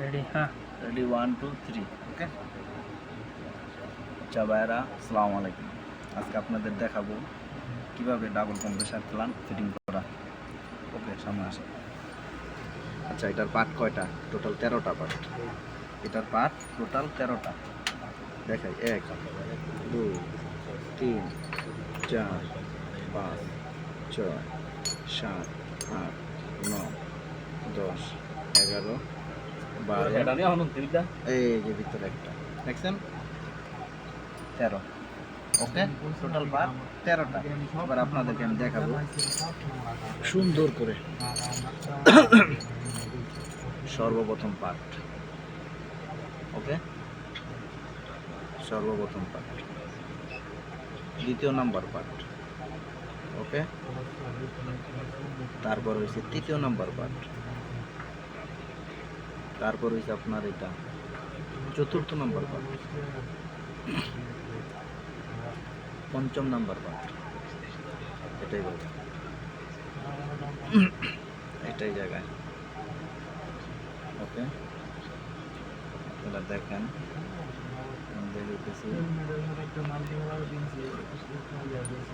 Ready হ্যাঁ ready one two three okay আচ্ছা ভাইয়ারা আলাইকুম আজকে আপনাদের দেখাবো কীভাবে ডাবল কম্প্রেসার প্লান ফিটিং করা ওকে সামনে আসে আচ্ছা এটার পার্ট কয়টা টোটাল তেরোটা পার্ট এটার পার্ট টোটাল তেরোটা দেখাই এক দুই তিন চার পাঁচ ছয় সাত আট নয় দশ এগারো বারো। এই যে ভিতরে একটা। দেখছেন? তেরো। ওকে? টোটাল পার তেরোটা। এবার আপনাদেরকে আমি দেখাবো। সুন্দর করে। সর্বপ্রথম পার্ট ওকে? সর্বপ্রথম পার্ট দ্বিতীয় নাম্বার পার্ট ওকে? তারপর হয়েছে তৃতীয় নাম্বার পার্ট তারপর হয়েছে আপনার এটা চতুর্থ নাম্বার পার্ট পঞ্চম নাম্বার পার্ট এটাই বলব। এটাই জায়গায়। ওকে? আপনারা দেখেন।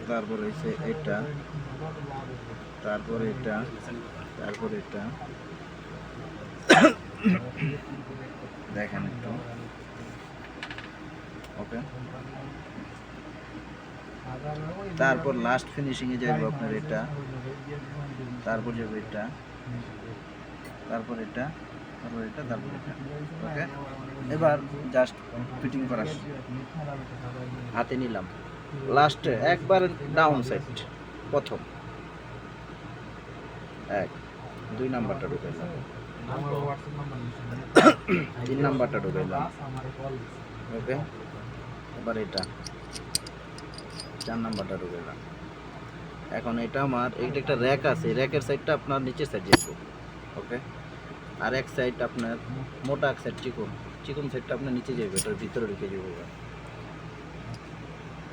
তারপর হয়েছে এটা। তারপর এটা। তারপর এটা। দেখেন একটু। ওকে। তারপর লাস্ট ফিনিশিং এ যাবে আপনার এটা। তারপর যাবে এটা। তারপর এটা। তারপর এটা তারপর এটা। ওকে? এবার জাস্ট ফিটিং করা। হাতে নিলাম। লাস্টে একবার ডাউন সাইড প্রথম। এক, দুই নাম্বারটা ঢুকাইলাম তিন নাম্বারটা ঢুকাইলাম ওকে। এবার এটা। চার নাম্বারটা ঢুকাইলাম এখন এটা আমার এইটা একটা র্যাক আছে। র্যাকের সাইডটা আপনার নিচের সাইড যাব ওকে? আর এক সাইড আপনার মোটা এক সাইড চিকন। চিকন সাইডটা আপনার নিচে যাবে এটার ভিতরে ঢুকে যাবে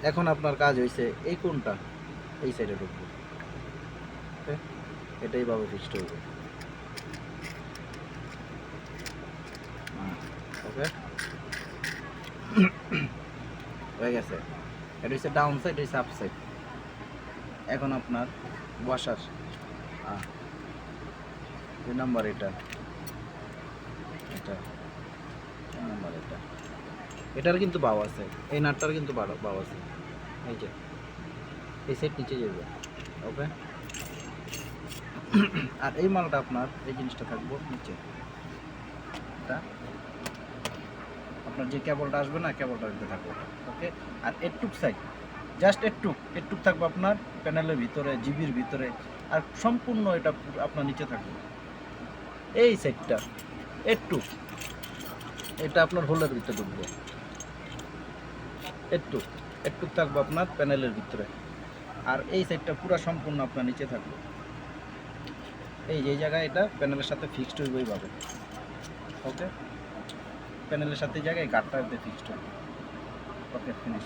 এখন আপনার কাজ হয়েছে এই কোনটা? এই সাইডে ঢুকবে। ওকে? এটাই ভাবে ফিক্সড হবে ওকে হয়ে গেছে। এটা হচ্ছে ডাউন সাইড হচ্ছে আপ সাইড এখন আপনার ওয়াশার দুই নাম্বার এটা। এটা। নাম্বার এটা। এটার কিন্তু বাও আছে। এই নাটটার কিন্তু বাও আছে। এই যে। এই সাইড নিচে যাবে। ওকে আর এই মালটা আপনার এই জিনিসটা থাকব নিচে। এটা আপনার যে কেবলটা আসবে না কেবলটা দিতে থাকবে। ওকে আর এটুক সাইড জাস্ট এটুক এটুক থাকবে আপনার প্যানেলের ভিতরে জিবির ভিতরে, আর সম্পূর্ণ এটা আপনার নিচে থাকবে। এই সাইডটা একটু এটা আপনার হোলের ভিতরে ঢুকবে। একটু একটু থাকবে আপনার প্যানেলের ভিতরে। আর এই সাইডটা পুরো সম্পূর্ণ আপনার নিচে থাকবে। এই যে জায়গায় এটা প্যানেলের সাথে ফিক্সড হইবে এইভাবে। ওকে প্যানেলের সাথে জায়গায় গাঠটা ফিক্সড হবে। Okay finish